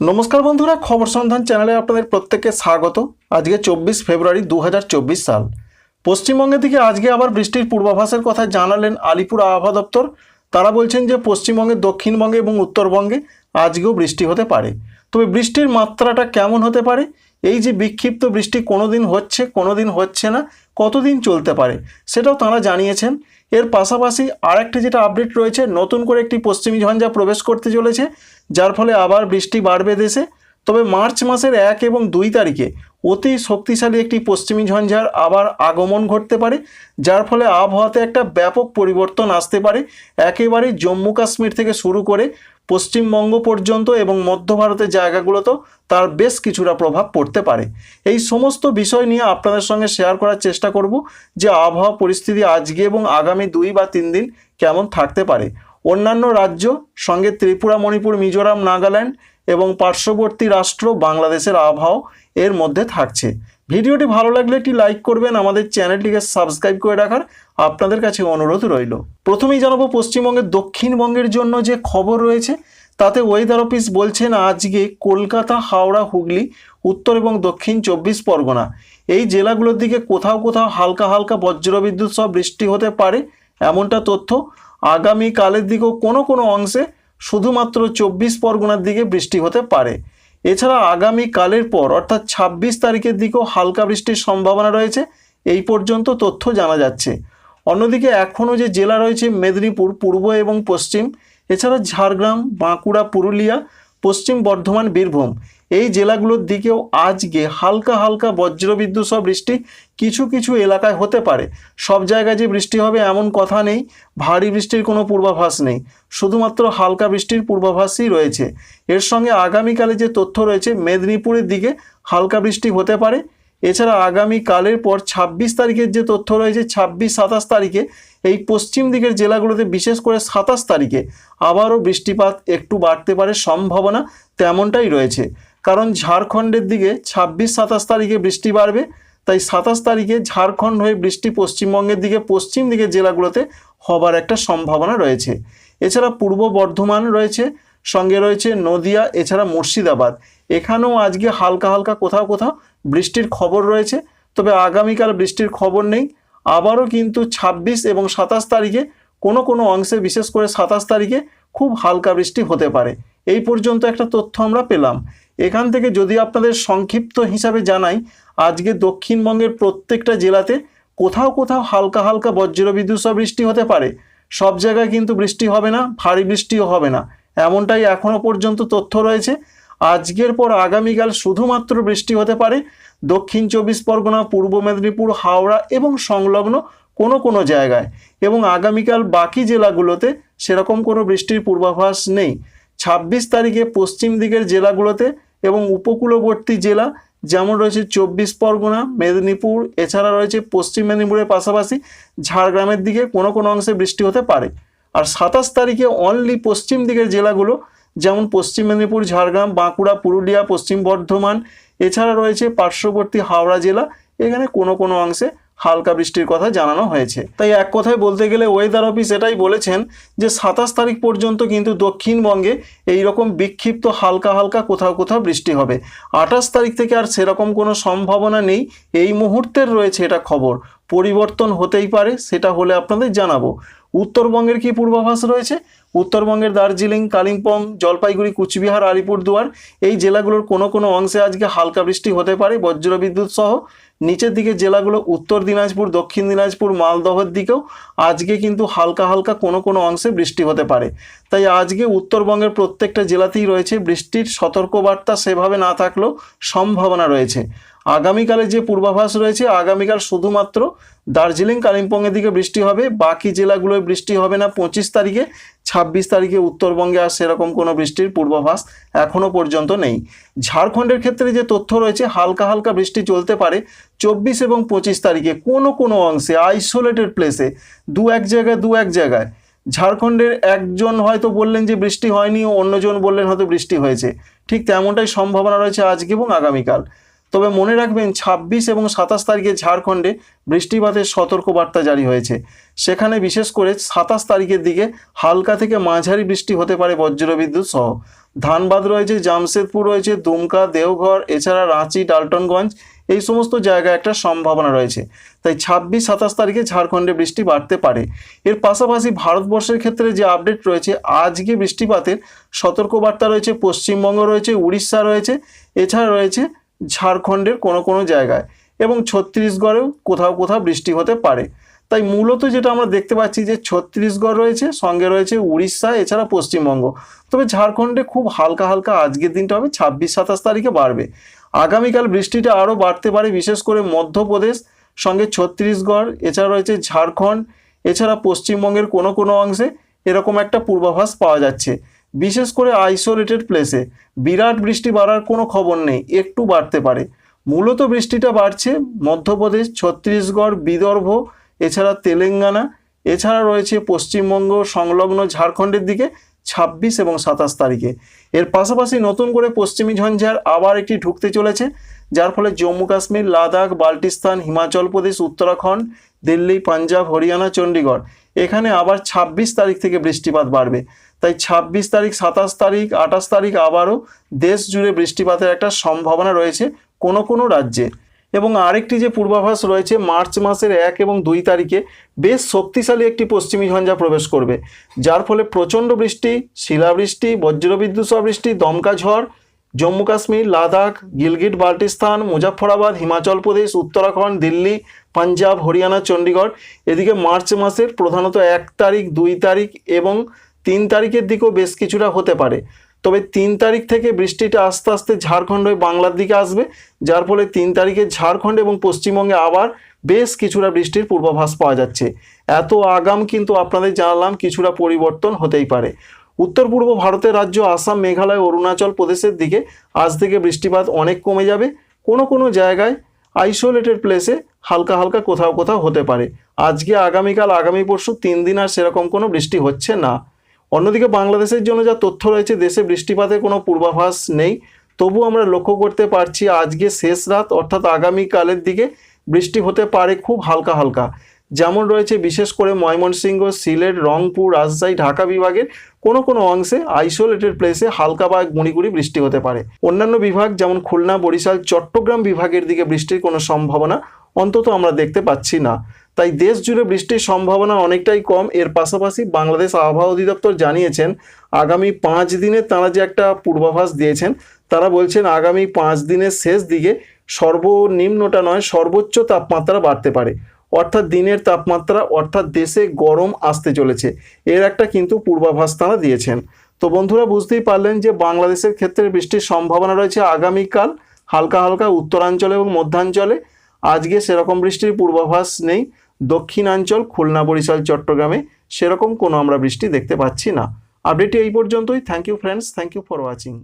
নমস্কার বন্ধুরা, খবর সন্ধান চ্যানেলে আপনাদের প্রত্যেককে স্বাগত। আজকে চব্বিশ ফেব্রুয়ারি দু হাজার চব্বিশ সাল। পশ্চিমবঙ্গের দিকে আজকে আবার বৃষ্টির পূর্বাভাসের কথা জানালেন আলিপুর আবহাওয়া দপ্তর। তারা বলছেন যে, পশ্চিমবঙ্গে, দক্ষিণবঙ্গে এবং উত্তরবঙ্গে আজকেও বৃষ্টি হতে পারে। তবে বৃষ্টির মাত্রাটা কেমন হতে পারে? এই যে বিক্ষিপ্ত বৃষ্টি কোনো দিন হচ্ছে কোনো দিন হচ্ছে না কতদিন চলতে পারে সেটাও তারা জানিয়েছেন। এর পাশাপাশি আরেকটি যেটা আপডেট রয়েছে, নতুন করে একটি পশ্চিমী ঝঞ্ঝা প্রবেশ করতে চলেছে, যার ফলে আবার বৃষ্টি বাড়বে দেশে। তবে মার্চ মাসের এক এবং দুই তারিখে অতি শক্তিশালী একটি পশ্চিমী ঝঞ্ঝার আবার আগমন ঘটতে পারে, যার ফলে আবহাওয়াতে একটা ব্যাপক পরিবর্তন আসতে পারে। একেবারে জম্মু কাশ্মীর থেকে শুরু করে পশ্চিমবঙ্গ পর্যন্ত এবং মধ্য ভারতের জায়গাগুলোতেও তার বেশ কিছুটা প্রভাব পড়তে পারে। এই সমস্ত বিষয় নিয়ে আপনাদের সঙ্গে শেয়ার করার চেষ্টা করব যে আবহাওয়া পরিস্থিতি আজকে এবং আগামী দুই বা তিন দিন কেমন থাকতে পারে। অন্যান্য রাজ্য সঙ্গে ত্রিপুরা, মণিপুর, মিজোরাম, নাগাল্যান্ড এবং পার্শ্ববর্তী রাষ্ট্র বাংলাদেশের আবহাওয়া এর মধ্যে থাকছে। ভিডিওটি ভালো লাগলে একটি লাইক করবেন, আমাদের চ্যানেলটিকে সাবস্ক্রাইব করে রাখার আপনাদের কাছে অনুরোধ রইল। প্রথমেই জানাব, পশ্চিমবঙ্গের দক্ষিণবঙ্গের জন্য যে খবর রয়েছে, তাতে ওয়েদার অফিস বলছেন আজকে কলকাতা, হাওড়া, হুগলি, উত্তর এবং দক্ষিণ চব্বিশ পরগনা। এই জেলাগুলোর দিকে কোথাও কোথাও হালকা হালকা বজ্রবিদ্যুৎ সহ বৃষ্টি হতে পারে, এমনটা তথ্য আগামী কালের দিকেও কোনো কোনো অংশে শুধুমাত্র চব্বিশ পরগনার দিকে বৃষ্টি হতে পারে। এছাড়া আগামী কালের পর, অর্থাৎ ছাব্বিশ তারিখের দিকেও হালকা বৃষ্টির সম্ভাবনা রয়েছে। এই পর্যন্ত তথ্য জানা যাচ্ছে। অন্যদিকে এখনও যে জেলা রয়েছে, মেদিনীপুর, পূর্ব এবং পশ্চিম, এছাড়া ঝাড়গ্রাম, বাঁকুড়া, পুরুলিয়া, পশ্চিম বর্ধমান, বীরভূম। এই জেলাগুলোর দিকেও আজকে হালকা হালকা বজ্রবিদ্যুৎ সহ বৃষ্টি কিছু কিছু এলাকায় হতে পারে। সব জায়গায় যে বৃষ্টি হবে এমন কথা নেই, ভারী বৃষ্টির কোনো পূর্বাভাস নেই। শুধুমাত্র হালকা বৃষ্টির পূর্বাভাসই রয়েছে। এর সঙ্গে আগামীকালে যে তথ্য রয়েছে, মেদিনীপুরের দিকে হালকা বৃষ্টি হতে পারে। এছাড়া আগামী কালের পর ছাব্বিশ তারিখের যে তথ্য রয়েছে, ছাব্বিশ সাতাশ তারিখে এই পশ্চিম দিকের জেলাগুলোতে বিশেষ করে সাতাশ তারিখে আবারও বৃষ্টিপাত একটু বাড়তে পারে সম্ভাবনা তেমনটাই রয়েছে। কারণ ঝাড়খণ্ডের দিকে ছাব্বিশ সাতাশ তারিখে বৃষ্টি বাড়বে, তাই সাতাশ তারিখে ঝাড়খণ্ড হয়ে বৃষ্টি পশ্চিমবঙ্গের দিকে, পশ্চিম দিকের জেলাগুলোতে হবার একটা সম্ভাবনা রয়েছে। এছাড়া পূর্ব বর্ধমান রয়েছে, সঙ্গে রয়েছে নদিয়া, এছাড়া মুর্শিদাবাদ। এখানেও আজকে হালকা হালকা কোথাও কোথাও বৃষ্টির খবর রয়েছে, তবে আগামীকাল বৃষ্টির খবর নেই। আবারও কিন্তু ছাব্বিশ এবং সাতাশ তারিখে কোনো কোনো অংশে, বিশেষ করে সাতাশ তারিখে খুব হালকা বৃষ্টি হতে পারে। এই পর্যন্ত একটা তথ্য আমরা পেলাম। এখান থেকে যদি আপনাদের সংক্ষিপ্ত হিসাবে জানাই, আজকে দক্ষিণবঙ্গের প্রত্যেকটা জেলাতে কোথাও কোথাও হালকা হালকা বজ্রবিদ্যুৎ বৃষ্টি হতে পারে। সব জায়গায় কিন্তু বৃষ্টি হবে না, ভারী বৃষ্টিও হবে না। এমনটাই এখনও পর্যন্ত তথ্য রয়েছে। আজকের পর আগামীকাল শুধুমাত্র বৃষ্টি হতে পারে। দক্ষিণ চব্বিশ পরগনা, পূর্ব মেদিনীপুর, হাওড়া এবং সংলগ্ন কোনো কোনো জায়গায়। এবং আগামীকাল বাকি জেলাগুলোতে সেরকম কোনো বৃষ্টির পূর্বাভাস নেই। ছাব্বিশ তারিখে পশ্চিম দিকের জেলাগুলোতে এবং উপকূলবর্তী জেলা যেমন রয়েছে চব্বিশ পরগনা, মেদিনীপুর, এছাড়া রয়েছে পশ্চিম মেদিনীপুরের পাশাপাশি ঝাড়গ্রামের দিকে কোনো কোনো অংশে বৃষ্টি হতে পারে। আর সাতাশ তারিখে অনলি পশ্চিম দিকের জেলাগুলো যেমন পশ্চিম মেদিনীপুর, ঝাড়গ্রাম, বাঁকুড়া, পুরুলিয়া, পশ্চিম বর্ধমান, এছাড়া রয়েছে পার্শ্ববর্তী হাওড়া জেলা। এখানে কোনো কোনো অংশে হালকা বৃষ্টির কথা জানানো হয়েছে। তাই এক কথায় বলতে গেলে ওয়েদার অফিস এটাই বলেছেন যে সাতাশ তারিখ পর্যন্ত কিন্তু দক্ষিণবঙ্গে এই রকম বিক্ষিপ্ত হালকা হালকা কোথাও কোথাও বৃষ্টি হবে। আঠাশ তারিখ থেকে আর সেরকম কোনো সম্ভাবনা নেই। এই মুহূর্তের রয়েছে এটা খবর। পরিবর্তন হতেই পারে, সেটা হলে আপনাদের জানাব। উত্তরবঙ্গের কি পূর্বাভাস রয়েছে? উত্তরবঙ্গের দার্জিলিং, কালিম্পং, জলপাইগুড়ি, কুচবিহার, আলিপুরদুয়ার, এই জেলাগুলোর কোনো কোনো অংশে আজকে হালকা বৃষ্টি হতে পারে বজ্রবিদ্যুৎ সহ। নিচের দিকে জেলাগুলো উত্তর দিনাজপুর, দক্ষিণ দিনাজপুর, মালদহের দিকেও আজকে কিন্তু হালকা হালকা কোনো কোনো অংশে বৃষ্টি হতে পারে। তাই আজকে উত্তরবঙ্গের প্রত্যেকটা জেলাতেই রয়েছে বৃষ্টির সতর্কবার্তা সেভাবে না থাকলেও সম্ভাবনা রয়েছে। আগামীকালে যে পূর্বাভাস রয়েছে, আগামীকাল শুধুমাত্র দার্জিলিং, কালিম্পংয়ের দিকে বৃষ্টি হবে। বাকি জেলাগুলোয় বৃষ্টি হবে না। পঁচিশ তারিখে, ছাব্বিশ তারিখে উত্তরবঙ্গে আর সেরকম কোনো বৃষ্টির পূর্বাভাস এখনও পর্যন্ত নেই। ঝাড়খণ্ডের ক্ষেত্রে যে তথ্য রয়েছে, হালকা হালকা বৃষ্টি চলতে পারে চব্বিশ এবং পঁচিশ তারিখে কোনো কোনো অংশে আইসোলেটেড প্লেসে দু এক জায়গায়, দু এক জায়গায়। ঝাড়খণ্ডের একজন হয়তো বললেন যে বৃষ্টি হয়নি, অন্যজন বললেন হয়তো বৃষ্টি হয়েছে। ঠিক তেমনটাই সম্ভাবনা রয়েছে আজকে এবং আগামীকাল। তবে মনে রাখবেন ছাব্বিশ এবং সাতাশ তারিখে ঝাড়খণ্ডে বৃষ্টিপাতের সতর্কবার্তা জারি হয়েছে। সেখানে বিশেষ করে সাতাশ তারিখের দিকে হালকা থেকে মাঝারি বৃষ্টি হতে পারে বজ্রবিদ্যুৎ সহ। ধানবাদ রয়েছে, জামশেদপুর রয়েছে, দুমকা, দেওঘর, এছাড়া রাঁচি, ডালটনগঞ্জ, এই সমস্ত জায়গায় একটা সম্ভাবনা রয়েছে। তাই ছাব্বিশ, সাতাশ তারিখে ঝাড়খণ্ডে বৃষ্টি বাড়তে পারে। এর পাশাপাশি ভারতবর্ষের ক্ষেত্রে যে আপডেট রয়েছে, আজকে বৃষ্টিপাতের সতর্কবার্তা রয়েছে, পশ্চিমবঙ্গ রয়েছে, উড়িষ্যা রয়েছে, এছাড়া রয়েছে ঝাড়খণ্ডের কোনো কোনো জায়গায় এবং ছত্তিশগড়েও কোথাও কোথাও বৃষ্টি হতে পারে। তাই মূলত যেটা আমরা দেখতে পাচ্ছি যে ছত্তিশগড় রয়েছে, সঙ্গে রয়েছে উড়িষ্যা, এছাড়া পশ্চিমবঙ্গ। তবে ঝাড়খণ্ডে খুব হালকা হালকা আজকের দিনটা হবে, ছাব্বিশ, সাতাশ তারিখে বাড়বে। আগামীকাল বৃষ্টিটা আরও বাড়তে পারে, বিশেষ করে মধ্যপ্রদেশ, সঙ্গে ছত্তিশগড়, এছাড়া রয়েছে ঝাড়খণ্ড, এছাড়া পশ্চিমবঙ্গের কোনো কোনো অংশে এরকম একটা পূর্বাভাস পাওয়া যাচ্ছে। বিশেষ করে আইসোলেটেড প্লেসে বিরাট বৃষ্টি বাড়ার কোনো খবর নেই, একটু বাড়তে পারে। মূলত বৃষ্টিটা বাড়ছে মধ্যপ্রদেশ, ছত্তিশগড়, বিদর্ভ, এছাড়া তেলেঙ্গানা, এছাড়া রয়েছে পশ্চিমবঙ্গ, সংলগ্ন ঝাড়খণ্ডের দিকে ছাব্বিশ এবং সাতাশ তারিখে। এর পাশাপাশি নতুন করে পশ্চিমী ঝঞ্ঝার আবার একটি ঢুকতে চলেছে, যার ফলে জম্মু কাশ্মীর, লাদাখ, বাল্টিস্তান, হিমাচল প্রদেশ, উত্তরাখণ্ড, দিল্লি, পাঞ্জাব, হরিয়ানা চণ্ডীগড় এখানে আবার ছাব্বিশ তারিখ থেকে বৃষ্টিপাত বাড়বে। তাই ছাব্বিশ তারিখ, সাতাশ তারিখ, আঠাশ তারিখ আবারও দেশ জুড়ে বৃষ্টিপাতের একটা সম্ভাবনা রয়েছে কোনো কোনো রাজ্যে। এবং আরেকটি যে পূর্বাভাস রয়েছে, মার্চ মাসের এক এবং দুই তারিখে বেশ শক্তিশালী একটি পশ্চিমী ঝঞ্ঝা প্রবেশ করবে। যার ফলে প্রচণ্ড বৃষ্টি, শিলাবৃষ্টি, বজ্রবিদ্যুৎ বৃষ্টি দমকা ঝড়, জম্মু কাশ্মীর, লাদাখ, গিলগিট, বাল্টিস্তান, মুজাফফরাবাদ, হিমাচল প্রদেশ, উত্তরাখণ্ড, দিল্লি, পাঞ্জাব, হরিয়ানা, চণ্ডীগড়। এদিকে মার্চ মাসের প্রধানত এক তারিখ, দুই তারিখ এবং তিন তারিখের দিকেও বেশ কিছুটা হতে পারে। তবে তিন তারিখ থেকে বৃষ্টিটা আস্তে আস্তে ঝাড়খণ্ড হয়ে বাংলার দিকে আসবে, যার ফলে তিন তারিখে ঝাড়খণ্ড এবং পশ্চিমবঙ্গে আবার বেশ কিছুটা বৃষ্টির পূর্বাভাস পাওয়া যাচ্ছে। এত আগাম কিন্তু আপনাদের জানালাম কিছুটা পরিবর্তন হতেই পারে। উত্তর পূর্ব ভারতের রাজ্য আসাম, মেঘালয়, অরুণাচল প্রদেশের দিকে আজ থেকে বৃষ্টিপাত অনেক কমে যাবে। কোনো কোনো জায়গায় আইসোলেটেড প্লেসে হালকা হালকা কোথাও কোথাও হতে পারে। আজকে, আগামীকাল, আগামী পরশু তিন দিন আর সেরকম কোনো বৃষ্টি হচ্ছে না। অন্যদিকে বাংলাদেশের জন্য যা তথ্য রয়েছে, দেশে বৃষ্টিপাতের কোনো পূর্বাভাস নেই। তবু আমরা লক্ষ্য করতে পারছি, আজকে শেষ রাত, অর্থাৎ আগামীকালের দিকে বৃষ্টি হতে পারে খুব হালকা হালকা। যেমন রয়েছে, বিশেষ করে ময়মনসিংহ, সিলেট, রংপুর, রাজশাহী, ঢাকা বিভাগের কোনো কোনো অংশে আইসোলেটেড প্লেসে হালকা বা গুঁড়ি বৃষ্টি হতে পারে। অন্যান্য বিভাগ যেমন খুলনা, বরিশাল, চট্টগ্রাম বিভাগের দিকে বৃষ্টির কোনো সম্ভাবনা অন্তত আমরা দেখতে পাচ্ছি না। তাই দেশ জুড়ে বৃষ্টির সম্ভাবনা অনেকটাই কম। এর পাশাপাশি বাংলাদেশ আবহাওয়া অধিদপ্তর জানিয়েছেন, আগামী পাঁচ দিনে তারা যে একটা পূর্বাভাস দিয়েছেন, তারা বলছেন আগামী পাঁচ দিনের শেষ দিকে সর্বনিম্নটা নয়, সর্বোচ্চ তাপমাত্রা বাড়তে পারে। অর্থাৎ দিনের তাপমাত্রা, অর্থাৎ দেশে গরম আসতে চলেছে। এর একটা কিন্তু পূর্বাভাস তারা দিয়েছেন। তো বন্ধুরা, বুঝতেই পারলেন যে বাংলাদেশের ক্ষেত্রে বৃষ্টির সম্ভাবনা রয়েছে আগামীকাল, হালকা হালকা উত্তরাঞ্চলে এবং মধ্যাঞ্চলে। আজকে সেরকম বৃষ্টির পূর্বাভাস নেই। দক্ষিণাঞ্চল, খুলনা, বরিশাল, চট্টগ্রামে সেরকম কোনো আমরা বৃষ্টি দেখতে পাচ্ছি না। আপডেটটি এই পর্যন্তই। Thank you friends thank you for watching